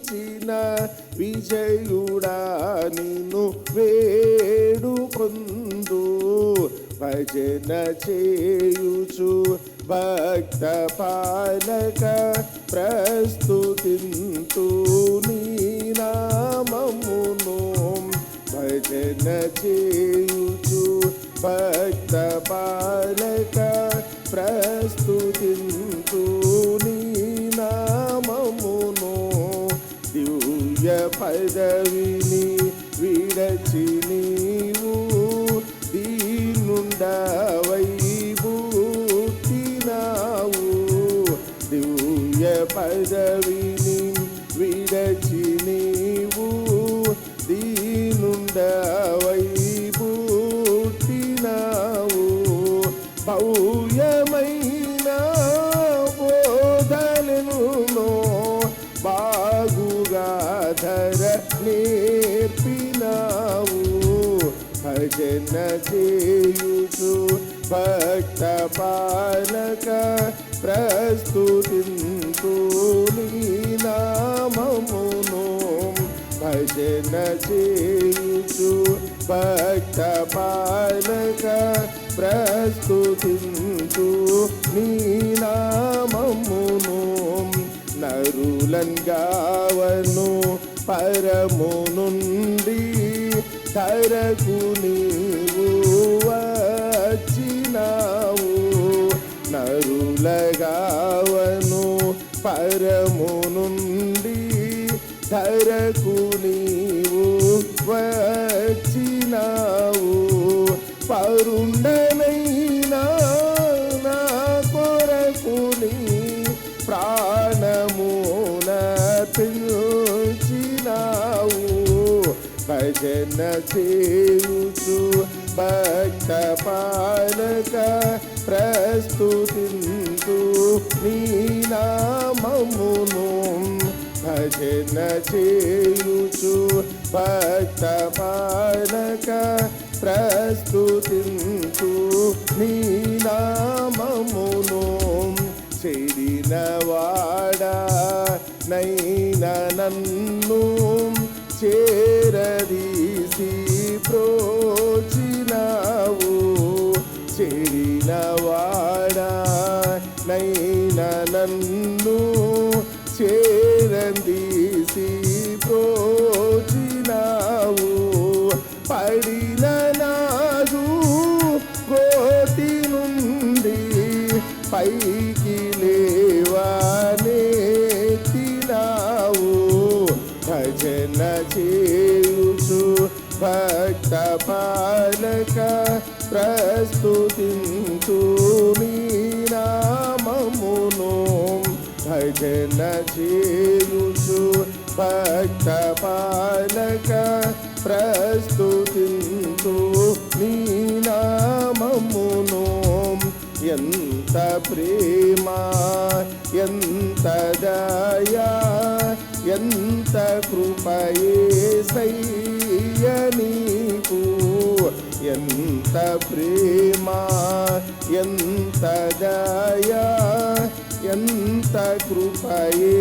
గెలిచిన విజయుడా నిన్ను వేడు వేడుకొందు. భజన చేయుచు భక్త పాలక ప్రస్తుతింతు నీ నామమును. భజన చేయుచు భక్త పాలక ప్రస్తుతింతు నీ దివ్య పదవిని విడచి నీవు దీనుండవై బూటినావు దివ్య పదవిని విడచి నీవు దీనుండవై బూటినావు భవ్యమైన భజన చేయుచు భక్త పాలక ప్రస్తుతింతు నీ నామమును భజన చేయుచు భక్త పాలక ప్రస్తుతింతు నీ నామమును నరులన్ గావను పరము నుండి ధరకు నీవు వచ్చినావు. నరులగావను పరము నుండి ధరకు నీవు వచ్చినావు. పరుండే జన చేయుచు భక్త పాలక ప్రస్తుతింతు నీ నామమును భజన చేయుచు భక్త పాలక ప్రస్తుతింతు నీ నామమును చెడిన నైన నన్ను చేరదీసి ప్రోచినావు. చెడిన వాడా నైన నన్ను భజన చేయుచు భక్త పాలక ప్రస్తుతింతు నీనామమును ఎంత ప్రేమ ఎంత దయా ఎంత కృపయే సయ్యనీకు ఎంత ప్రేమ ఎంత దయా ఎంత కృపయే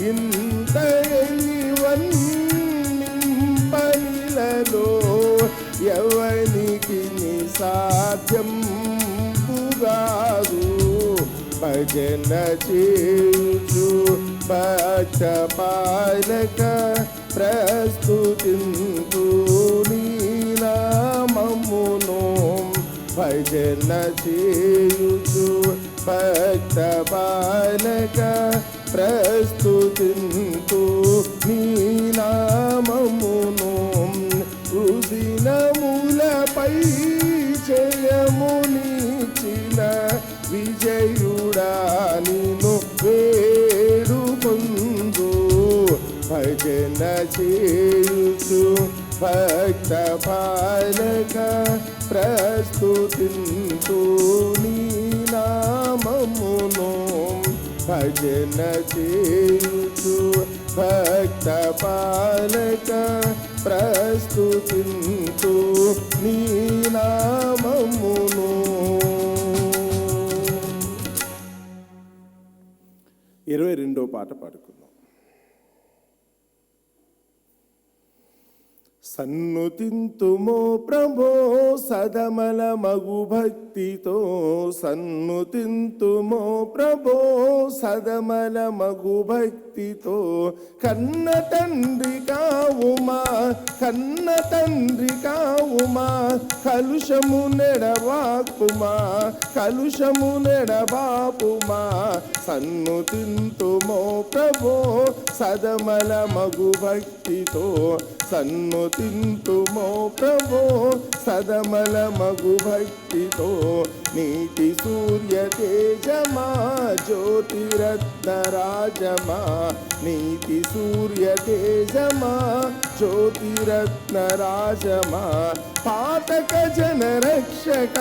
ఇంత నింపనిలలో ఎవనికి సాధ్యం పుగాదు. భజన చేయుచు పచ్చ పాలక ప్రస్తుతింతు భజన చేయుచు భక్త పాలక ప్రస్తుతింతు నీ నామమును రుదినములపై జయమునిచిన విజయుడా నిను వేడుకొందు భజన చేయుచు భక్త పాలక ప్రస్తుతింతు నీ నామమును భజన చేయుచు భక్త పాలక ప్రస్తుతింతు నీ నామమును. ఇరవై రెండో పాట పాడుకుందాం సన్నుతింతుమో ప్రభో సదమల మగు భక్తితో. సన్నుతింతుమో ప్రభో సదమల మగు భక్తితో. కన్న తండ్రి కావుమా కన్న తండ్రి కావుమా కలుషము నెడవాకుమా కలుషము నెడబాపుమా సన్నుతింతుమో ప్రభో సదమల మగు భక్తితో. సన్నుతింతుమో ప్రభో సదమల మగు భక్తితో. నీతి సూర్య తేజమా జ్యోతిరత్న రాజమా? నీతి సూర్య తేజమా జ్యోతిరత్న రాజమా? పాతక జనరక్షక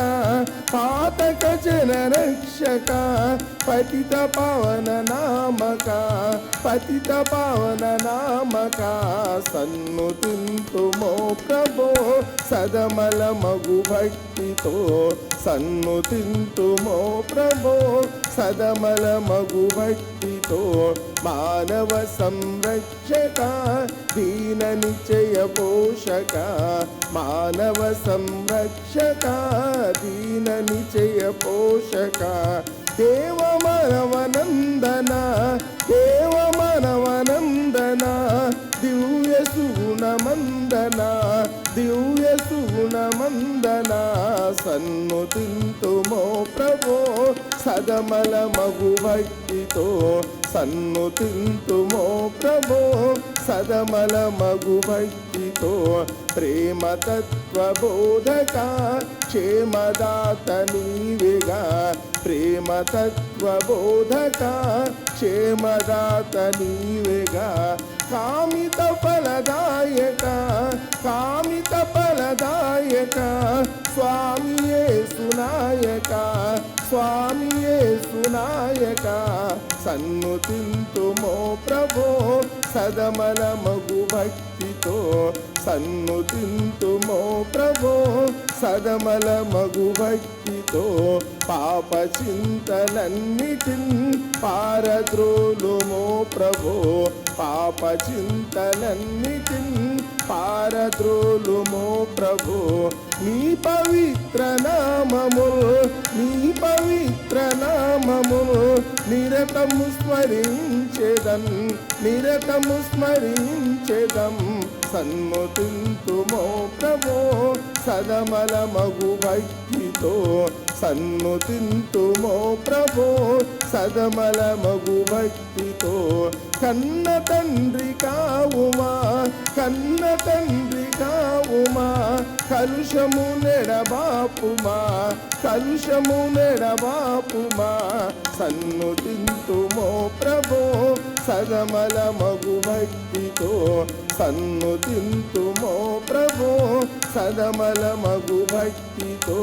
పాతక జనరక్షక పతిత పవన నామక పతిత పవన నామక సన్ను సన్నుతింతుమో ప్రభో సదమల మగు భక్తితో సన్నుతింతుమో ప్రభో. సదమల మగు భక్తితో మానవ సంరక్షక దీన నిచయ పోషక మానవ సంరక్షక దీన నిచయ పోషక. దేవ మనవనందన దేవ మనవనందన దివ్య సుగుణమందన. దివ్య సన్ను సన్నుతింతుమో ప్రభో సదమల మగుభక్తితో సన్ను సన్నుతింతుమో ప్రభో సదమల మగుభక్తి భక్తితో ప్రేమ తత్వ బోధక క్షేమదాత నీవిగా. ప్రేమ తత్వ బోధక క్షేమదాత నీవిగా. కామిత ఫలదాయక కామిత ఫలదాయక. స్వామియే సునాయక స్వామియే సన్నుతింతుమో ప్రభో సదమల మగు భక్తితో పాప చింతలన్నిటిన్ పారద్రోలుమో ప్రభో పాప చింతలన్నిటిన్ పారద్రోలుము ప్రభు నీ పవిత్ర నామము నీ పవిత్ర నామము నిరతము స్మరించేదన్ నిరతము స్మరించేదం. సన్నుతింతుమో ప్రభు సదమల మగు భక్తితో సన్నుతింతుమో ప్రభో సదమల మగు భక్తితో. కన్న తండ్రి కావుమా కన్న తండ్రి కావుమా కలుషము నెడబాపుమా కలుషము నెడబాపుమా. సన్నుతింతుమో ప్రభో సదమల మగు భక్తితో. సన్నుతింతుమో ప్రభో సదమల మగు భక్తితో.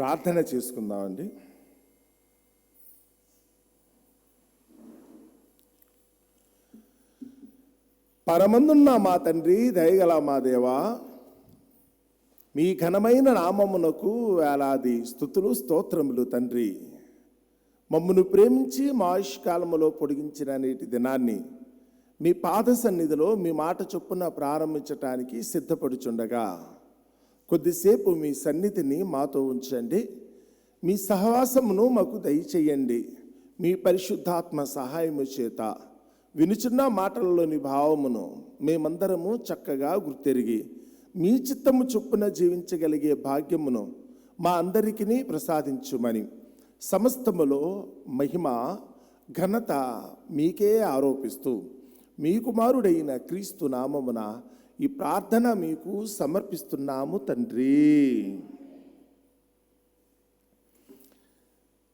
ప్రార్థన చేసుకుందామండి. పరమందున్న మా తండ్రి దయగల మా దేవా మీ ఘనమైన నామమునకు వేలాది స్థుతులు స్తోత్రములు తండ్రి. మమ్మను ప్రేమించి మా ఆయుష్కాలములో పొడిగించిన నేటి దినాన్ని మీ పాద సన్నిధిలో మీ మాట చొప్పున ప్రారంభించటానికి సిద్ధపడుచుండగా. కొద్దిసేపు మీ సన్నిధిని మాతో ఉంచండి. మీ సహవాసమును మాకు దయచేయండి. మీ పరిశుద్ధాత్మ సహాయము చేత వినుచున్న మాటలలోని భావమును మేమందరము చక్కగా గుర్తెరిగి మీ చిత్తము చొప్పున జీవించగలిగే భాగ్యమును మా అందరికీ ప్రసాదించుమని సమస్తములో మహిమ ఘనత మీకే ఆరోపిస్తూ మీ కుమారుడైన క్రీస్తు నామమున ఈ ప్రార్థన మీకు సమర్పిస్తున్నాము తండ్రి.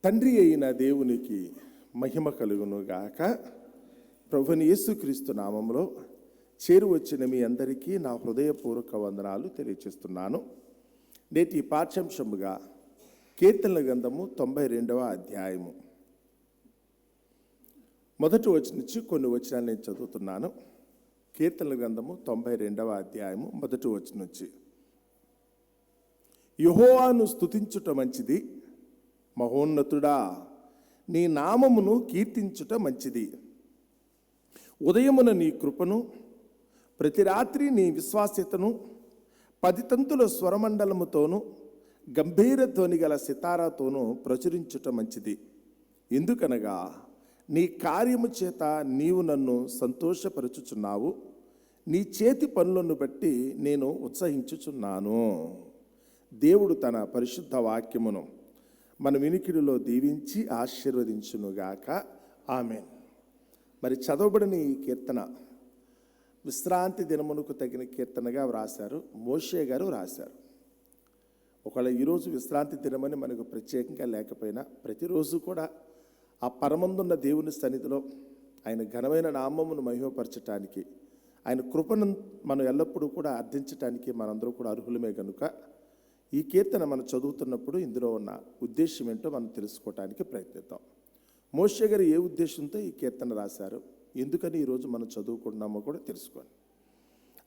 తండ్రి అయిన దేవునికి మహిమ కలుగునుగాక. ప్రభుని యేసుక్రీస్తు నామంలో చేరువచ్చిన మీ అందరికీ నా హృదయపూర్వక వందనాలు తెలియచేస్తున్నాను. నేటి పాఠ్యాంశముగా కీర్తనల గ్రంథము తొంభై రెండవ అధ్యాయము. మొదటి వచ్చిన నుంచి కొన్ని వచనాలు నేను చదువుతున్నాను. కీర్తన గ్రంథము తొంభై రెండవ అధ్యాయము మొదటి వచ్చిన నుంచి. యహోవాను స్తుతించుట మంచిది మహోన్నతుడా నీ నామమును కీర్తించుట మంచిది. ఉదయమున నీ కృపను ప్రతి రాత్రి నీ విశ్వాస్యతను పది తంతుల స్వరమండలముతోనూ గంభీర ధ్వని గల సితారాతోనూ ప్రచురించుట మంచిది. ఎందుకనగా నీ కార్యము చేత నీవు నన్ను సంతోషపరచుచున్నావు. నీ చేతి పనులను బట్టి నేను ఉత్సహించుచున్నాను. దేవుడు తన పరిశుద్ధ వాక్యమును మన వినికిడిలో దీవించి ఆశీర్వదించునుగాక. ఆమె మరి చదవబడిన ఈ కీర్తన విశ్రాంతి దినమునకు తగిన కీర్తనగా వ్రాశారు. మోషే గారు వ్రాశారు. ఒకవేళ ఈరోజు విశ్రాంతి దినమని మనకు ప్రత్యేకంగా లేకపోయినా ప్రతిరోజు కూడా ఆ పరమందున్న దేవుని సన్నిధిలో ఆయన ఘనమైన నామమును మహిమపరచటానికి ఆయన కృపను మనం ఎల్లప్పుడూ కూడా అర్థించటానికి మనందరూ కూడా అర్హులమే కనుక ఈ కీర్తన మనం చదువుతున్నప్పుడు ఇందులో ఉన్న ఉద్దేశం ఏంటో మనం తెలుసుకోవటానికి ప్రయత్నిద్దాం. మోషే గారు ఏ ఉద్దేశంతో ఈ కీర్తన రాశారు? ఎందుకని ఈరోజు మనం చదువుకుంటున్నామో కూడా తెలుసుకోండి.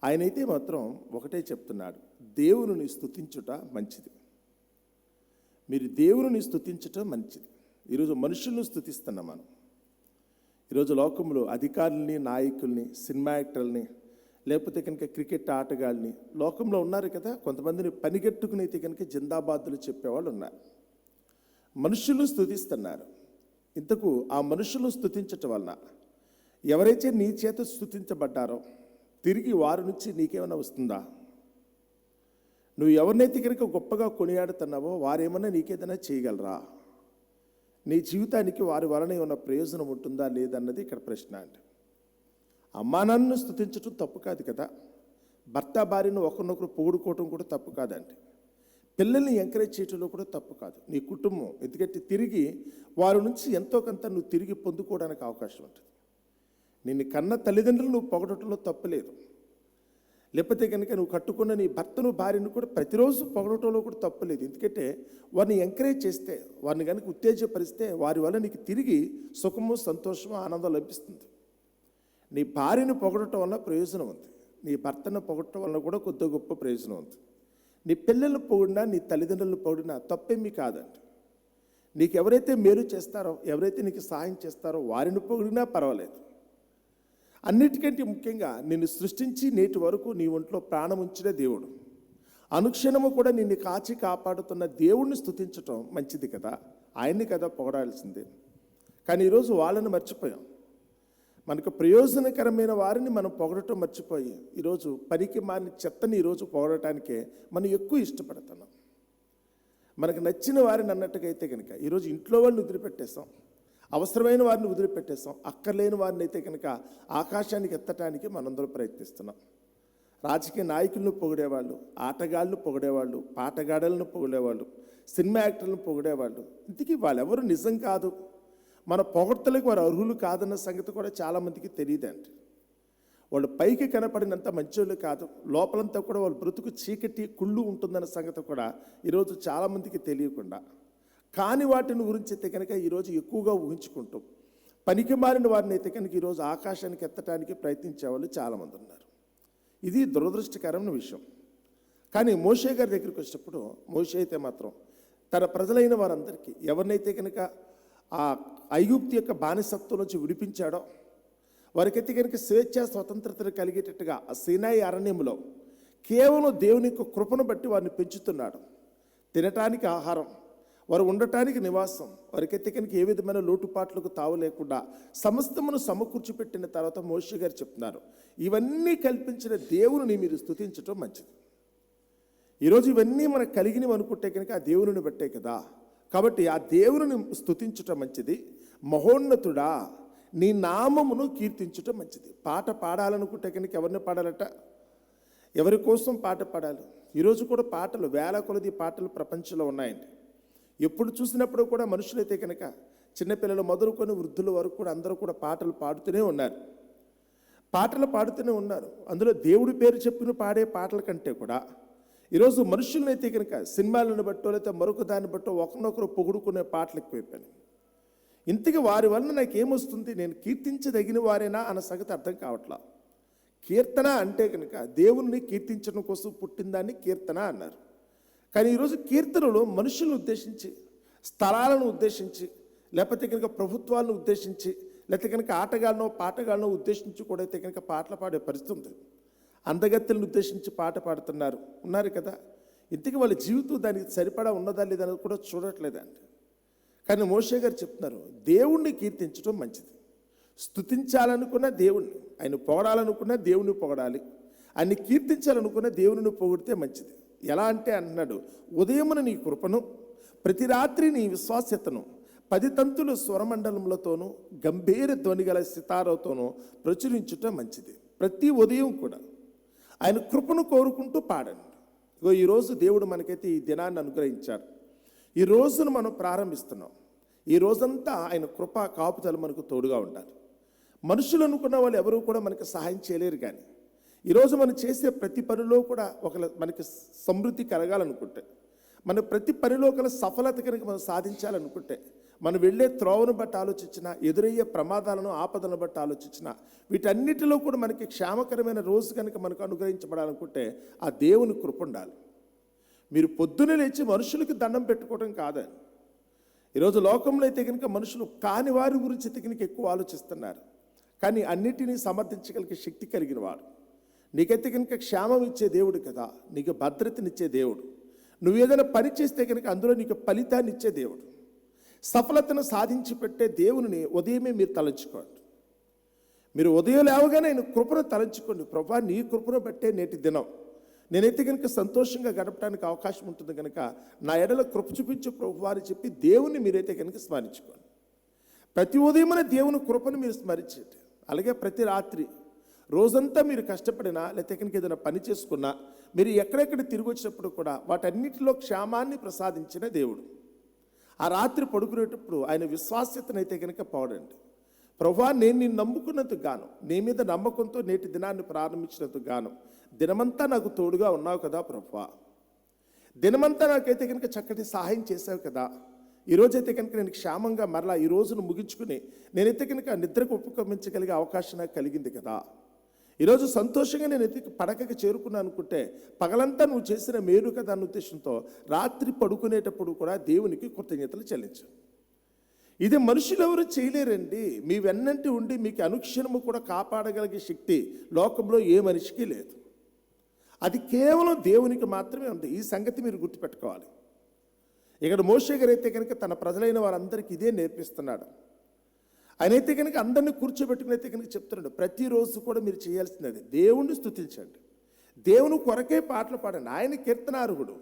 ఆయనైతే మాత్రం ఒకటే చెప్తున్నాడు దేవుని స్థుతించుట మంచిది. మీరు దేవుని స్థుతించటం మంచిది. ఈరోజు మనుషులను స్థుతిస్తున్నాం మనం. ఈరోజు లోకంలో అధికారుల్ని నాయకుల్ని సినిమా యాక్టర్ని లేకపోతే కనుక క్రికెట్ ఆటగాళ్ళని లోకంలో ఉన్నారు కదా కొంతమందిని పనిగట్టుకునైతే కనుక జిందాబాదులు చెప్పేవాళ్ళు ఉన్నారు. మనుషులు స్థుతిస్తున్నారు. ఇంతకు ఆ మనుషులు స్థుతించటం వలన ఎవరైతే నీ చేత స్థుతించబడ్డారో తిరిగి వారి నుంచి నీకేమైనా వస్తుందా? నువ్వు ఎవరినైతే కనుక గొప్పగా కొనియాడుతున్నావో వారేమన్నా నీకేదైనా చేయగలరా? నీ జీవితానికి వారి వలన ఉన్న ప్రయోజనం ఉంటుందా లేదన్నది ఇక్కడ ప్రశ్న అండి. అమ్మా నాన్నను స్థుతించడం తప్పు కాదు కదా. భర్త భార్యను ఒకరినొకరు పొగుడుకోవటం కూడా తప్పు కాదండి. పిల్లల్ని ఎంకరేజ్ చేయటంలో కూడా తప్పు కాదు. నీ కుటుంబం ఎందుకంటే తిరిగి వారి నుంచి ఎంతో కొంత నువ్వు తిరిగి పొందుకోవడానికి అవకాశం ఉంటుంది. నిన్ను కన్న తల్లిదండ్రులు నువ్వు పొగడటంలో తప్పు లేదు. లేకపోతే కనుక నువ్వు కట్టుకున్న నీ భర్తను భార్యను కూడా ప్రతిరోజు పొగడటంలో కూడా తప్పలేదు. ఎందుకంటే వారిని ఎంకరేజ్ చేస్తే వారిని కనుక ఉత్తేజపరిస్తే వారి వల్ల నీకు తిరిగి సుఖము సంతోషము ఆనందం లభిస్తుంది. నీ భార్యను పొగడటం వల్ల ప్రయోజనం ఉంది. నీ భర్తను పొగడటం వల్ల కూడా కొద్ది గొప్ప ప్రయోజనం ఉంది. నీ పిల్లలు పొగిడినా నీ తల్లిదండ్రులను పొగిడినా తప్పేమీ కాదండి. నీకు ఎవరైతే మేలు చేస్తారో ఎవరైతే నీకు సహాయం చేస్తారో వారిని పొగిడినా పర్వాలేదు. అన్నిటికంటే ముఖ్యంగా నిన్ను సృష్టించి నేటి వరకు నీ ఒంట్లో ప్రాణం ఉంచిన దేవుడు. అనుక్షణము కూడా నిన్ను కాచి కాపాడుతున్న దేవుణ్ణి స్తుతించటం మంచిది కదా? ఆయన్ని కదా పొగడాల్సిందే కానీ ఈరోజు వాళ్ళని మర్చిపోయాం. మనకు ప్రయోజనకరమైన వారిని మనం పొగడటం మర్చిపోయి ఈరోజు పనికి మాని చెత్తని ఈరోజు పొగడటానికే మనం ఎక్కువ ఇష్టపడుతున్నాం. మనకు నచ్చిన వారిని అన్నట్టుగా అయితే కనుక ఈరోజు ఇంట్లో వాళ్ళని వదిలిపెట్టేస్తాం అవసరమైన వారిని వదిలిపెట్టేస్తాం. అక్కర్లేని వారిని అయితే కనుక ఆకాశానికి ఎత్తటానికి మనందరూ ప్రయత్నిస్తున్నాం. రాజకీయ నాయకులను పొగిడేవాళ్ళు ఆటగాళ్ళు పొగిడేవాళ్ళు పాటగాడలను పొగిడేవాళ్ళు సినిమా యాక్టర్లను పొగిడేవాళ్ళు. ఇంతకీ వాళ్ళెవరు నిజం కాదు. మన పొగడ్తలకు వారు అర్హులు కాదన్న సంగతి కూడా చాలామందికి తెలియదండి. వాళ్ళు పైకి కనపడినంత మంచోళ్ళు కాదు. లోపలంతా కూడా వాళ్ళ బ్రతుకు చీకటి కుళ్ళు ఉంటుందన్న సంగతి కూడా ఈరోజు చాలామందికి తెలియకుండా కాని వాటిని గురించి అయితే కనుక ఈరోజు ఎక్కువగా ఊహించుకుంటాం. పనికి మారిన వారిని అయితే కనుక ఈరోజు ఆకాశానికి ఎత్తడానికి ప్రయత్నించే వాళ్ళు చాలామంది ఉన్నారు. ఇది దురదృష్టకరమైన విషయం. కానీ మోషే గారి దగ్గరికి వచ్చినప్పుడు మోషే అయితే మాత్రం తన ప్రజలైన వారందరికీ ఎవరినైతే కనుక ఆ ఐగుప్తి యొక్క బానిసత్వం నుంచి విడిపించాడో వారికైతే కనుక స్వేచ్ఛ స్వతంత్రతను కలిగేటట్టుగా ఆ సీనాయి అరణ్యంలో కేవలం దేవుని యొక్క కృపను బట్టి వారిని పెంచుతున్నాడు. తినటానికి ఆహారం వారు ఉండటానికి నివాసం. వారికి ఎత్తికనికి ఏ విధమైన లోటుపాట్లకు తావు లేకుండా సమస్తమును సమకూర్చి పెట్టిన తర్వాత మోషి గారు చెప్తున్నారు. ఇవన్నీ కల్పించిన దేవుని మీరు స్థుతించటం మంచిది. ఈరోజు ఇవన్నీ మనకు కలిగినవి అనుకుంటే కనుక ఆ దేవుని బట్టే కదా. కాబట్టి ఆ దేవుని స్థుతించటం మంచిది. మహోన్నతుడా నీ నామమును కీర్తించుట మంచిది. పాట పాడాలనుకుంటే కనుక ఎవరిని పాడాలట? ఎవరి కోసం పాట పాడాలి? ఈరోజు కూడా పాటలు వేల కొలది పాటలు ప్రపంచంలో ఉన్నాయండి. ఎప్పుడు చూసినప్పుడు కూడా మనుషులైతే కనుక చిన్నపిల్లలు మొదలుకొని వృద్ధుల వరకు కూడా అందరూ కూడా పాటలు పాడుతూనే ఉన్నారు. పాటలు పాడుతూనే ఉన్నారు. అందులో దేవుడి పేరు చెప్పిన పాడే పాటల కంటే కూడా ఈరోజు మనుషులనైతే కనుక సినిమాలను బట్టో లేకపోతే మరొక దాన్ని బట్టో ఒకరినొకరు పొగుడుకునే పాటలు ఎక్కువైపోయినాయి. ఇంతకీ వారి వలన నాకేమొస్తుంది? నేను కీర్తించదగిన వారేనా అన్న సంగతి అర్థం కావట్లా. కీర్తన అంటే కనుక దేవుణ్ణి కీర్తించడం కోసం పుట్టిందాన్ని కీర్తన అన్నారు. కానీ ఈరోజు కీర్తనలు మనుషులను ఉద్దేశించి స్థలాలను ఉద్దేశించి లేకపోతే కనుక ప్రభుత్వాలను ఉద్దేశించి లేకపోతే కనుక ఆటగాళ్ళనో పాటగాళ్ళనో ఉద్దేశించి కూడా అయితే కనుక పాటలు పాడే పరిస్థితి ఉంది. అందగత్తెలను ఉద్దేశించి పాట పాడుతున్నారు. ఉన్నారు కదా? ఇంతకీ వాళ్ళ జీవితం దానికి సరిపడా ఉన్నదా లేదా అనేది కూడా చూడట్లేదండి. కానీ మోషే గారు చెప్తున్నారు దేవుణ్ణి కీర్తించడం మంచిది. స్తుతించాలనుకున్న దేవుణ్ణి ఆయన పొగడాలనుకున్న దేవుని పొగడాలి. ఆయన్ని కీర్తించాలనుకున్న దేవుని పొగిడితే మంచిది. ఎలా అంటే అన్నాడు ఉదయమున నీ కృపను ప్రతి రాత్రి నీ విశ్వాస్యతను పది తంతులు స్వరమండలములతోనూ గంభీర ధ్వని గల సితారతోనూ ప్రచురించుట మంచిది. ప్రతి ఉదయం కూడా ఆయన కృపను కోరుకుంటూ పాడండి. ఇగో ఈరోజు దేవుడు మనకైతే ఈ దినాన్ని అనుగ్రహించాడు. ఈ రోజును మనం ప్రారంభిస్తున్నాం. ఈ రోజంతా ఆయన కృప కాపుతలు మనకు తోడుగా ఉండాలి. మనుషులు అనుకున్న వాళ్ళు ఎవరూ కూడా మనకి సహాయం చేయలేరు కానీ ఈరోజు మనం చేసే ప్రతి పనిలో కూడా ఒక మనకి సమృద్ధి కలగాలనుకుంటే మన ప్రతి పనిలో కల సఫలత కనుక మనం సాధించాలనుకుంటే మనం వెళ్ళే త్రోవను బట్టి ఆలోచించిన ఎదురయ్యే ప్రమాదాలను ఆపదలను బట్టి ఆలోచించిన వీటన్నిటిలో కూడా మనకి క్షేమకరమైన రోజు కనుక మనకు అనుగ్రహించబడాలనుకుంటే ఆ దేవుని కృప ఉండాలి. మీరు పొద్దున లేచి మనుషులకి దండం పెట్టుకోవడం కాదని ఈరోజు లోకంలో అయితే కనుక మనుషులు కాని వారి గురించి అయితే కనుక ఎక్కువ ఆలోచిస్తున్నారు. కానీ అన్నిటినీ సమర్థించగలిగే శక్తి కలిగిన వారు నీకైతే కనుక క్షేమం ఇచ్చే దేవుడు కదా నీకు భద్రతనిచ్చే దేవుడు. నువ్వు ఏదైనా పని చేస్తే కనుక అందులో నీకు ఫలితాన్ని ఇచ్చే దేవుడు. సఫలతను సాధించి పెట్టే దేవుని ఉదయమే మీరు తలంచుకోండి. మీరు ఉదయం లేవగానే ఆయన కృపను తలంచుకోండి. ప్రభా నీ కృపను బట్టే నేటి దినం. నేనైతే కనుక సంతోషంగా గడపడానికి అవకాశం ఉంటుంది కనుక నా ఎడల కృప చూపించు ప్రభు అని చెప్పి దేవుని మీరైతే కనుక స్మరించుకోండి. ప్రతి ఉదయమైన దేవుని కృపను మీరు స్మరించండి. అలాగే ప్రతి రాత్రి రోజంతా మీరు కష్టపడినా లేకపోతే ఎక్కడికి ఏదైనా పని చేసుకున్నా మీరు ఎక్కడెక్కడ తిరిగి వచ్చినప్పుడు కూడా వాటన్నిటిలో క్షేమాన్ని ప్రసాదించిన దేవుడు. ఆ రాత్రి పడుకునేటప్పుడు ఆయన విశ్వాస్యతనైతే కనుక పోడండి. ప్రభా నేను నిన్ను నమ్ముకున్నందుకు గాను నీ మీద నమ్మకంతో నేటి దినాన్ని ప్రారంభించినందుకు గాను దినమంతా నాకు తోడుగా ఉన్నావు కదా ప్రభా దినమంతా నాకైతే కనుక చక్కటి సహాయం చేసావు కదా. ఈరోజైతే కనుక నేను క్షేమంగా మరలా ఈ రోజును ముగించుకుని నేనైతే కనుక నిద్రకు ఉపక్రమించగలిగే అవకాశం నాకు కలిగింది కదా. ఈరోజు సంతోషంగా నేను ఎత్తి పడకకి చేరుకున్నాను అనుకుంటే పగలంతా నువ్వు చేసిన మేలుక దాని ఉద్దేశంతో రాత్రి పడుకునేటప్పుడు కూడా దేవునికి కృతజ్ఞతలు చెల్లించు ఇది మనుషులు ఎవరు చేయలేరండి. మీ వెన్నంటి ఉండి మీకు అనుక్షణము కూడా కాపాడగలిగే శక్తి లోకంలో ఏ మనిషికి లేదు. అది కేవలం దేవునికి మాత్రమే ఉంది. ఈ సంగతి మీరు గుర్తుపెట్టుకోవాలి. ఇక్కడ మోషే గారు అయితే కనుక తన ప్రజలైన వారందరికీ ఇదే నేర్పిస్తున్నాడు. ఆయన అయితే కనుక అందరినీ కూర్చోబెట్టుకుని అయితే కనుక చెప్తున్నాడు ప్రతిరోజు కూడా మీరు చేయాల్సినది దేవుణ్ణి స్థుతించండి దేవుని కొరకే పాటలు పాడండి. ఆయన కీర్తనార్హుడు.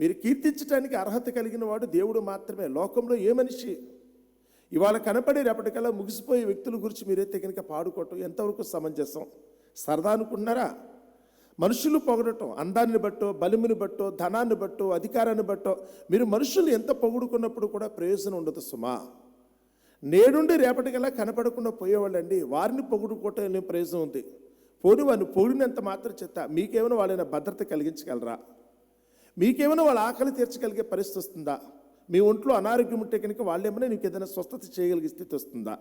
మీరు కీర్తించడానికి అర్హత కలిగిన వాడు దేవుడు మాత్రమే. లోకంలో ఏ మనిషి ఇవాళ కనపడి రేపటికల్లా ముగిసిపోయే వ్యక్తుల గురించి మీరైతే కనుక పాడుకోవటం ఎంతవరకు సమంజసం? సరదా అనుకుంటున్నారా? మనుషులు పొగడటం అందాన్ని బట్టో బలిమిని బట్టో ధనాన్ని బట్టో అధికారాన్ని బట్టో మీరు మనుషులు ఎంత పొగుడుకున్నప్పుడు కూడా ప్రయోజనం ఉండదు సుమా. నేడుండి రేపటికల్లా కనపడకుండా పోయేవాళ్ళండి. వారిని పొగుడుకోవటం ప్రయోజనం ఉంది. పోని వారిని పొగిడినంత మాత్రం చెత్త. మీకేమైనా వాళ్ళైనా భద్రత కలిగించగలరా? మీకేమైనా వాళ్ళ ఆకలి తీర్చగలిగే పరిస్థితి వస్తుందా? మీ ఒంట్లో అనారోగ్యం ఉంటే కనుక వాళ్ళేమైనా నీకు ఏదైనా స్వస్థత చేయగలిగే స్థితి వస్తుందా?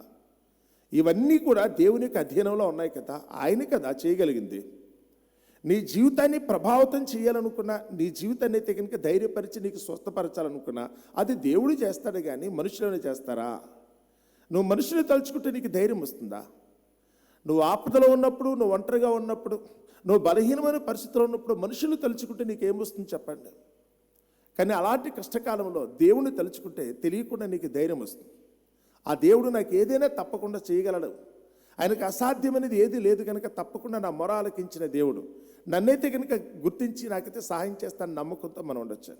ఇవన్నీ కూడా దేవుని యొక్క అధీనంలో ఉన్నాయి కదా. ఆయన కదా చేయగలిగింది. నీ జీవితాన్ని ప్రభావితం చేయాలనుకున్నా నీ జీవితాన్ని అయితే కనుక ధైర్యపరిచి నీకు స్వస్థపరచాలనుకున్నా అది దేవుడు చేస్తాడు కానీ మనుషులను చేస్తారా? నువ్వు మనుషులు తలుచుకుంటే నీకు ధైర్యం వస్తుందా? నువ్వు ఆపదలో ఉన్నప్పుడు నువ్వు ఒంటరిగా ఉన్నప్పుడు నువ్వు బలహీనమైన పరిస్థితిలో ఉన్నప్పుడు మనుషులు తలుచుకుంటే నీకేమొస్తుంది చెప్పండి? కానీ అలాంటి కష్టకాలంలో దేవుని తలుచుకుంటే తెలియకుండా నీకు ధైర్యం వస్తుంది. ఆ దేవుడు నాకు ఏదైనా తప్పకుండా చేయగలడు. ఆయనకు అసాధ్యమైనది ఏది లేదు కనుక తప్పకుండా నా మొర ఆలకించిన దేవుడు. నన్నైతే కనుక గుర్తించి నాకైతే సహాయం చేస్తాను నమ్మకంతో మనం ఉండొచ్చు.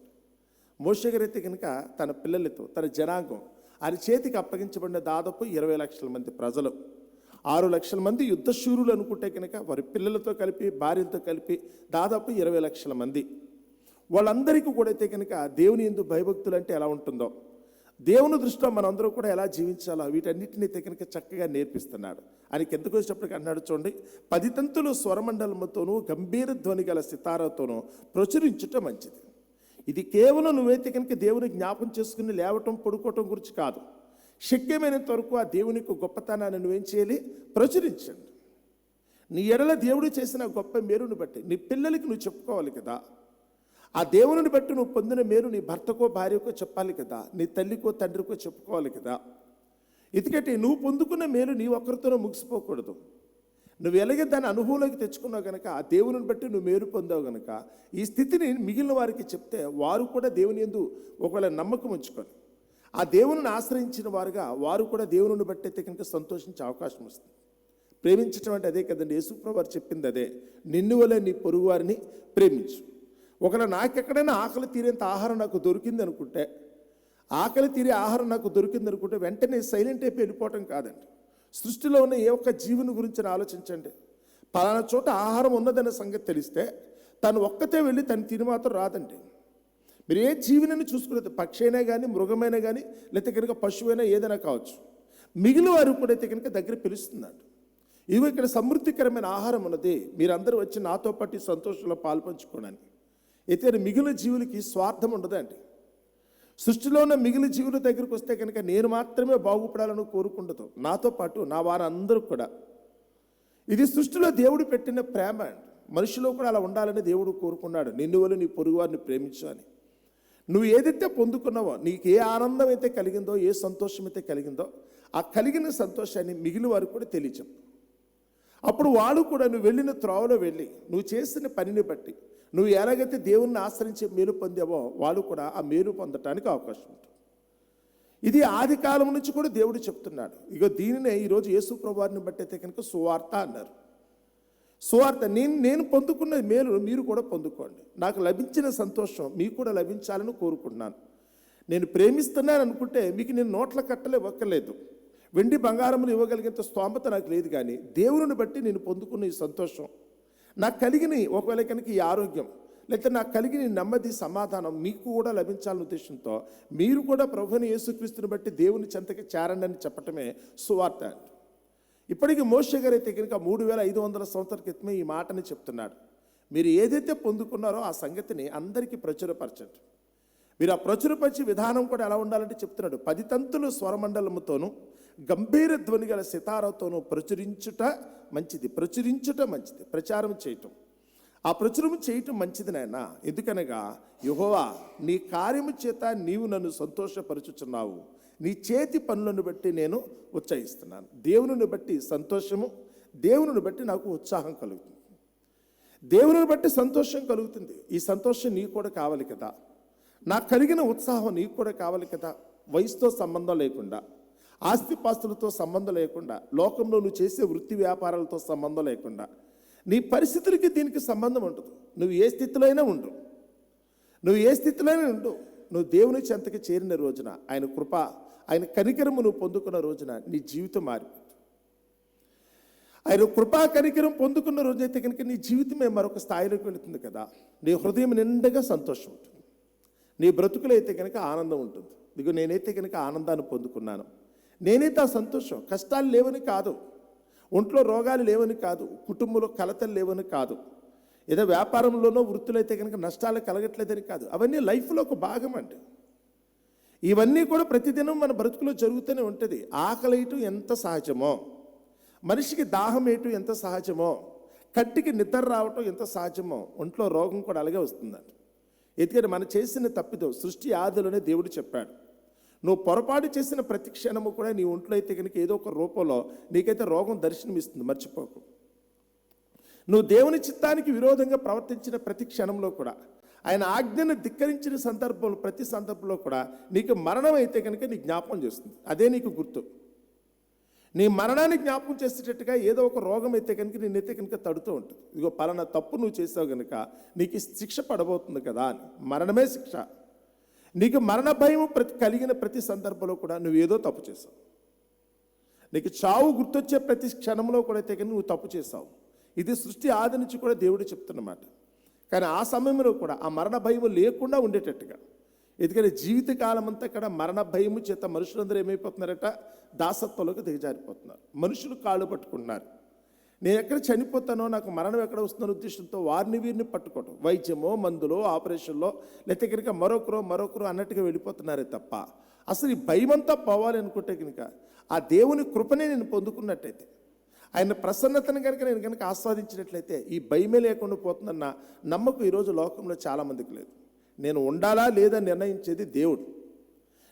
మోషే అయితే కనుక తన పిల్లలతో తన జనాంగం ఆయన చేతికి అప్పగించబడిన దాదాపు ఇరవై లక్షల మంది ప్రజలు. ఆరు లక్షల మంది యుద్ధశూరులు అనుకుంటే కనుక వారి పిల్లలతో కలిపి భార్యలతో కలిపి దాదాపు ఇరవై లక్షల మంది. వాళ్ళందరికీ కూడా అయితే కనుక దేవుని ఎందు భయభక్తులు అంటే ఎలా ఉంటుందో దేవుని దృష్టిలో మనందరూ కూడా ఎలా జీవించాలో వీటన్నిటిని అయితే కనుక చక్కగా నేర్పిస్తున్నాడు. ఆయనకి ఎందుకు వచ్చినప్పటికీ అన్నాడు చూడండి పది తంతులు స్వరమండలముతోనూ గంభీర ధ్వని గల సితారాతోనూ ప్రచురించటం మంచిది. ఇది కేవలం నువ్వైతే కనుక దేవుని జ్ఞాపం చేసుకుని లేవటం పడుకోవటం గురించి కాదు. శక్యమైనంత వరకు ఆ దేవునికి గొప్పతనాన్ని నువ్వేం చేయాలి? ప్రచురించండి. నీ ఎడల దేవుడు చేసిన గొప్ప మేరుని బట్టి నీ పిల్లలకి నువ్వు చెప్పుకోవాలి కదా. ఆ దేవుని బట్టి నువ్వు పొందిన మేరు నీ భర్తకో భార్యకో చెప్పాలి కదా. నీ తల్లికో తండ్రికో చెప్పుకోవాలి కదా. ఎందుకంటే నువ్వు పొందుకున్న మేలు నీ ఒక్కరితోనే ముగిసిపోకూడదు. నువ్వు ఎలాగే దాని అనుభవంలోకి తెచ్చుకున్నావు కనుక ఆ దేవుని బట్టి నువ్వు మేలు పొందావు కనుక ఈ స్థితిని మిగిలిన వారికి చెప్తే వారు కూడా దేవుని ఎందు ఒకవేళ నమ్మకం ఉంచుకొని ఆ దేవుని ఆశ్రయించిన వారుగా వారు కూడా దేవుని బట్టి అయితే కనుక సంతోషించే అవకాశం వస్తుంది. ప్రేమించటం అంటే అదే కదండి యేసుప్రభు వారు చెప్పింది అదే నిన్ను వలె నీ పొరుగు వారిని ప్రేమించు. ఒకవేళ నాకెక్కడైనా ఆకలి తీరేంత ఆహారం నాకు దొరికింది అనుకుంటే ఆకలి తీరే ఆహారం నాకు దొరికింది అనుకుంటే వెంటనే సైలెంట్ అయిపోయి వెళ్ళిపోవటం కాదండి. సృష్టిలో ఉన్న ఏ ఒక్క జీవుని గురించి ఆలోచించండి. పలానా చోట ఆహారం ఉన్నదనే సంగతి తెలిస్తే తను ఒక్కతే వెళ్ళి తను తిని మాత్రం రాదండి. మీరు ఏ జీవినని చూసుకునేది పక్షి అయినా కానీ మృగమైనా కానీ లేకపోతే కనుక పశువైనా ఏదైనా కావచ్చు. మిగిలిన వారు కూడా అయితే కనుక దగ్గర పిలుస్తున్నాడు ఇవి ఇక్కడ సమృద్ధికరమైన ఆహారం ఉన్నది. మీరందరూ వచ్చి నాతో పాటు సంతోషంలో పాల్పంచుకోవడానికి అయితే మిగిలిన జీవులకి స్వార్థం ఉండదండి. సృష్టిలో ఉన్న మిగిలిన జీవుల దగ్గరికి వస్తే కనుక నేను మాత్రమే బాగుపడాలని కోరుకుండదు. నాతో పాటు నా వారందరూ కూడా. ఇది సృష్టిలో దేవుడు పెట్టిన ప్రేమ మనిషిలో కూడా అలా ఉండాలని దేవుడు కోరుకున్నాడు. నిన్ను వల్ల నీ పొరుగు వారిని ప్రేమించు అని నువ్వు ఏదైతే పొందుకున్నావో నీకు ఏ ఆనందం అయితే కలిగిందో ఏ సంతోషం అయితే కలిగిందో ఆ కలిగిన సంతోషాన్ని మిగిలిన వారు కూడా తెలియచెప్పు. అప్పుడు వాళ్ళు కూడా నువ్వు వెళ్ళిన త్రోవలో వెళ్ళి నువ్వు చేసిన పనిని బట్టి నువ్వు ఎలాగైతే దేవుణ్ణి ఆశ్రయించి మేలు పొందావో వాళ్ళు కూడా ఆ మేలు పొందటానికి అవకాశం ఉంటుంది. ఇది ఆది కాలం నుంచి కూడా దేవుడు చెప్తున్నాడు. ఇగో దీనినే ఈరోజు యేసు ప్రభువారిని బట్టి అయితే కనుక సువార్త అన్నారు. సువార్త నేను నేను పొందుకున్న మేలు మీరు కూడా పొందుకోండి. నాకు లభించిన సంతోషం మీకు కూడా లభించాలని కోరుకుంటున్నాను. నేను ప్రేమిస్తున్నాను అనుకుంటే మీకు నేను నోట్ల కట్టలే ఒక్కలేదు వెండి బంగారములు ఇవ్వగలిగేంత స్తోమత నాకు లేదు కానీ దేవుని బట్టి నేను పొందుకున్న ఈ సంతోషం నాకు కలిగిన ఒకవేళ కనుక ఈ ఆరోగ్యం లేకపోతే నాకు కలిగిన నెమ్మది సమాధానం మీకు కూడా లభించాలనే ఉద్దేశంతో మీరు కూడా ప్రభుని యేసుక్రీస్తుని బట్టి దేవుని చెంతకి చేరండి అని చెప్పటమే సువార్త ఇప్పటికీ మోషే గారు అయితే కనుక మూడు వేల ఐదు వందల సంవత్సరాల క్రితమే ఈ మాటని చెప్తున్నాడు. మీరు ఏదైతే పొందుకున్నారో ఆ సంగతిని అందరికీ ప్రచురపరచండి. మీరు ఆ ప్రచురపరిచే విధానం కూడా ఎలా ఉండాలంటే చెప్తున్నాడు. పది తంతులు స్వరమండలముతోనూ గంభీర ధ్వని గల సితారతోనూ ప్రచురించుట మంచిది. ప్రచురించుట మంచిది. ప్రచారం చేయటం. ఆ ప్రచురం చేయటం మంచిది నాయన. ఎందుకనగా యుహోవా నీ కార్యము చేత నీవు నన్ను సంతోషపరచుచున్నావు. నీ చేతి పనులను బట్టి నేను ఉత్సాహిస్తున్నాను దేవుని బట్టి సంతోషము దేవుని బట్టి నాకు ఉత్సాహం కలుగుతుంది. దేవుని బట్టి సంతోషం కలుగుతుంది. ఈ సంతోషం నీకు కూడా కావాలి కదా. నాకు కలిగిన ఉత్సాహం నీకు కూడా కావాలి కదా. వయసుతో సంబంధం లేకుండా. ఆస్తిపాస్తులతో సంబంధం లేకుండా లోకంలో నువ్వు చేసే వృత్తి వ్యాపారాలతో సంబంధం లేకుండా నీ పరిస్థితులకి దీనికి సంబంధం ఉంటుంది నువ్వు ఏ స్థితిలో అయినా ఉండు. నువ్వు ఏ స్థితిలో అయినా ఉండు. నువ్వు దేవుని చెంతకి చేరిన రోజున ఆయన కృప ఆయన కనికరము నువ్వు పొందుకున్న రోజున నీ జీవితం మారిపోతుంది. ఆయన కృపా కనికరం పొందుకున్న రోజైతే కనుక నీ జీవితమే మరొక స్థాయిలోకి వెళుతుంది కదా. నీ హృదయం నిండగా సంతోషం ఉంటుంది. నీ బ్రతుకులు అయితే కనుక ఆనందం ఉంటుంది. ఇదిగో నేనైతే కనుక ఆనందాన్ని పొందుకున్నాను. నేనైతే ఆ సంతోషం. కష్టాలు లేవని కాదు. ఒంట్లో రోగాలు లేవని కాదు. కుటుంబంలో కలతలు లేవని కాదు. ఏదో వ్యాపారంలోనో వృత్తులు అయితే కనుక నష్టాలు కలగట్లేదని కాదు. అవన్నీ లైఫ్లో ఒక భాగం అండి. ఇవన్నీ కూడా ప్రతిదినం మన బ్రతుకులో జరుగుతూనే ఉంటుంది. ఆకలియటం ఎంత సహజమో? మనిషికి దాహం వేయటం ఎంత సహజమో? కట్టికి నిద్ర రావటం ఎంత సహజమో? ఒంట్లో రోగం కూడా అలాగే వస్తుందండి. ఎందుకంటే మనం చేసిన తప్పిదో సృష్టి ఆదిలోనే దేవుడు చెప్పాడు. నువ్వు పొరపాటు చేసిన ప్రతి క్షణము కూడా నీ ఒంట్లో అయితే కనుక ఏదో ఒక రూపంలో నీకైతే రోగం దర్శనమిస్తుంది మర్చిపోకు. నువ్వు దేవుని చిత్తానికి విరోధంగా ప్రవర్తించిన ప్రతి క్షణంలో కూడా ఆయన ఆజ్ఞను ధిక్కరించిన సందర్భంలో ప్రతి సందర్భంలో కూడా నీకు మరణం అయితే కనుక నీ జ్ఞాపకం చేస్తుంది. అదే నీకు గుర్తు. నీ మరణాన్ని జ్ఞాపకం చేసేటట్టుగా ఏదో ఒక రోగం అయితే కనుక నేనైతే కనుక తడుతూ ఉంటుంది. ఇదిగో పలానా తప్పు నువ్వు చేసావు కనుక నీకు శిక్ష పడబోతుంది కదా అని. మరణమే శిక్ష. నీకు మరణ భయం ప్రతి కలిగిన ప్రతి సందర్భంలో కూడా నువ్వు ఏదో తప్పు చేసావు నీకు చావు గుర్తొచ్చే ప్రతి క్షణంలో కూడా అయితే నువ్వు తప్పు చేసావు ఇది సృష్టి ఆది నుంచి కూడా దేవుడు చెప్తున్నమాట. కానీ ఆ సమయంలో కూడా ఆ మరణ భయం లేకుండా ఉండేటట్టుగా. ఎందుకంటే జీవితకాలం అంతా ఇక్కడ మరణ భయము చేత మనుషులందరూ ఏమైపోతున్నారట? దాసత్వంలోకి దిగజారిపోతున్నారు. మనుషులు కాళ్ళు పట్టుకుంటున్నారు నేను ఎక్కడ చనిపోతానో నాకు మరణం ఎక్కడ వస్తుందో ఉద్దేశంతో వారిని వీరిని పట్టుకోవటం. వైద్యమో మందులో ఆపరేషన్లో లేకపోతే కనుక మరొకరు మరొకరు అన్నట్టుగా వెళ్ళిపోతున్నారే తప్ప అసలు ఈ భయమంతా పోవాలి అనుకుంటే కనుక ఆ దేవుని కృపనే నేను పొందుకున్నట్టయితే ఆయన ప్రసన్నతను కనుక నేను కనుక ఆస్వాదించినట్లయితే ఈ భయమే లేకుండా పోతుందన్న నమ్మకం ఈరోజు లోకంలో చాలామందికి లేదు. నేను ఉండాలా లేదా నిర్ణయించేది దేవుడు.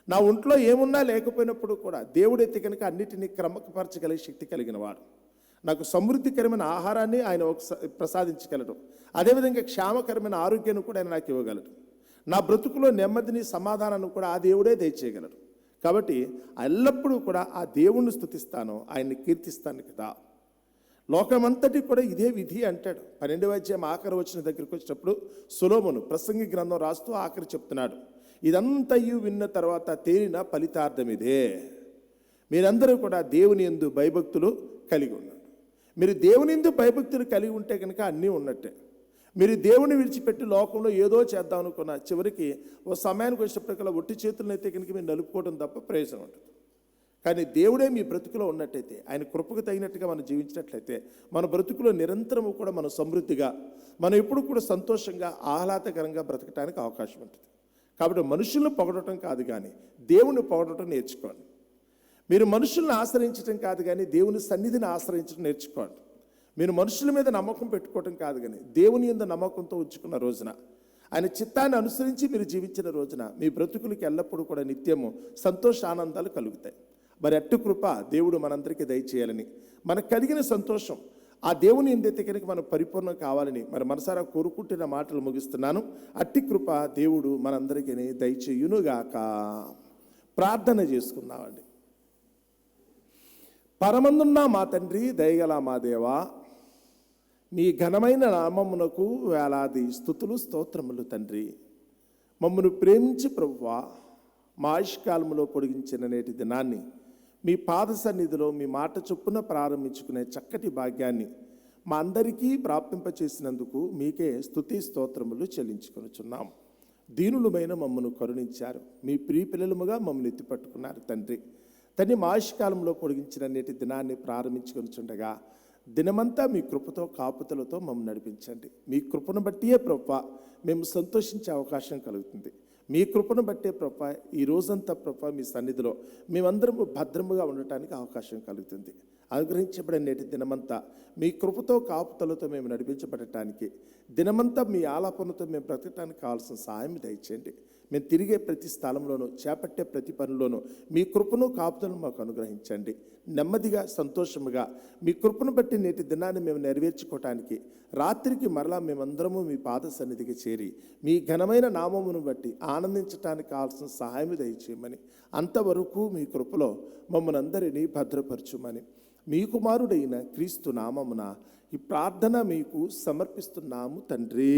నా ఒంట్లో ఏమున్నా లేకపోయినప్పుడు కూడా దేవుడైతే కనుక అన్నిటినీ క్రమపరచగలిగే శక్తి కలిగిన వాడు. నాకు సమృద్ధికరమైన ఆహారాన్ని ఆయన ఒకస- ప్రసాదించగలడు. అదేవిధంగా క్షేమకరమైన ఆరోగ్యాన్ని కూడా ఆయన నాకు ఇవ్వగలడు. నా బ్రతుకులో నెమ్మదిని సమాధానాన్ని కూడా ఆ దేవుడే దయచేయగలడు. కాబట్టి ఎల్లప్పుడూ కూడా ఆ దేవుణ్ణి స్థుతిస్తాను ఆయన్ని కీర్తిస్తాను కదా. లోకమంతటి కూడా ఇదే విధి అంటాడు. పన్నెండవ అధ్యాయం ఆఖరి వచ్చిన దగ్గరికి వచ్చినప్పుడు సులోమును ప్రసంగి గ్రంథం రాస్తూ ఆఖరి చెప్తున్నాడు. ఇదంతయు విన్న తర్వాత తేలిన ఫలితార్థం ఇదే. మీరందరూ కూడా దేవుని ఎందు భయభక్తులు కలిగి ఉన్నారు మీరు దేవుని ఎందుకు భయభక్తులు కలిగి ఉంటే కనుక అన్నీ ఉన్నట్టే. మీరు దేవుని విడిచిపెట్టి లోకంలో ఏదో చేద్దాం అనుకున్న చివరికి ఓ సమయానికి వచ్చినప్పటికల్లా ఒట్టి చేతులను అయితే కనుక మీరు నలుపుకోవడం తప్ప ప్రయోజనం ఉంటుంది కానీ దేవుడే మీ బ్రతుకులో ఉన్నట్టయితే ఆయన కృపకు తగినట్టుగా మనం జీవించినట్లయితే మన బ్రతుకులో నిరంతరము కూడా మనం సమృద్ధిగా మనం ఎప్పుడు కూడా సంతోషంగా ఆహ్లాదకరంగా బ్రతకడానికి అవకాశం ఉంటుంది. కాబట్టి మనుషులను పొగడటం కాదు కానీ దేవుణ్ణి పొగడటం నేర్చుకోండి. మీరు మనుషులను ఆశ్రయించడం కాదు కానీ దేవుని సన్నిధిని ఆశ్రయించడం నేర్చుకోండి. మీరు మనుషుల మీద నమ్మకం పెట్టుకోవటం కాదు కానీ దేవుని మీద నమ్మకంతో ఉంచుకున్న రోజున ఆయన చిత్తాన్ని అనుసరించి మీరు జీవించిన రోజున మీ బ్రతుకులకి ఎల్లప్పుడూ కూడా నిత్యము సంతోష ఆనందాలు కలుగుతాయి. మరి అట్టు కృప దేవుడు మనందరికీ దయచేయాలని మనకు కలిగిన సంతోషం ఆ దేవుని ఎందైతే కనుక మనం పరిపూర్ణం కావాలని మరి మనసారా కోరుకుంటున్న మాటలు ముగిస్తున్నాను. అట్టి కృప దేవుడు మనందరికీ దయచేయునుగాక. ప్రార్థన చేసుకుందామండి. పరమందున్న మా తండ్రి దయగల మా దేవా మీ ఘనమైన నామమునకు వేలాది స్థుతులు స్తోత్రములు తండ్రి. మమ్మను ప్రేమించి ప్రభువా మా ఆయుష్కాలములో పొడిగించిన నేటి దినాన్ని మీ పాద సన్నిధిలో మీ మాట చొప్పున ప్రారంభించుకునే చక్కటి భాగ్యాన్ని మా అందరికీ ప్రాప్తింపచేసినందుకు మీకే స్థుతి స్తోత్రములు చెల్లించుకొనుచున్నాం. దీనులమైన మమ్మను కరుణించారు. మీ ప్రియ పిల్లలముగా మమ్మల్ని ఎత్తిపట్టుకున్నారు తండ్రి. తండ్రి మాయుష్కాలంలో పొడిగించిన నేటి దినాన్ని ప్రారంభించుకొనిచుండగా దినమంతా మీ కృపతో కాపుతలతో మమ్మల్ని నడిపించండి. మీ కృపను బట్టియే ప్రభ మేము సంతోషించే అవకాశం కలుగుతుంది. మీ కృపను బట్టే ప్రభ ఈ రోజంతా ప్రభ మీ సన్నిధిలో మేమందరము భద్రముగా ఉండటానికి అవకాశం కలుగుతుంది. అనుగ్రహించబడిన నేటి దినమంతా మీ కృపతో కాపుతలతో మేము నడిపించబడటానికి దినమంతా మీ ఆలాపనతో మేము బ్రతకటానికి కావాల్సిన సహాయం దయచేయండి. మేము తిరిగే ప్రతి స్థలంలోనూ చేపట్టే ప్రతి పనిలోనూ మీ కృపను కాపుదలను మాకు అనుగ్రహించండి. నెమ్మదిగా సంతోషముగా మీ కృపను బట్టి నేటి దినాన్ని మేము నెరవేర్చుకోవటానికి రాత్రికి మరలా మేమందరము మీ పాద సన్నిధికి చేరి మీ ఘనమైన నామమును బట్టి ఆనందించటానికి కావాల్సిన సహాయం దయచేయమని అంతవరకు మీ కృపలో మమ్మల్ని అందరినీ భద్రపరచుమని మీ కుమారుడైన క్రీస్తు నామమున ఈ ప్రార్థన మీకు సమర్పిస్తున్నాము తండ్రి.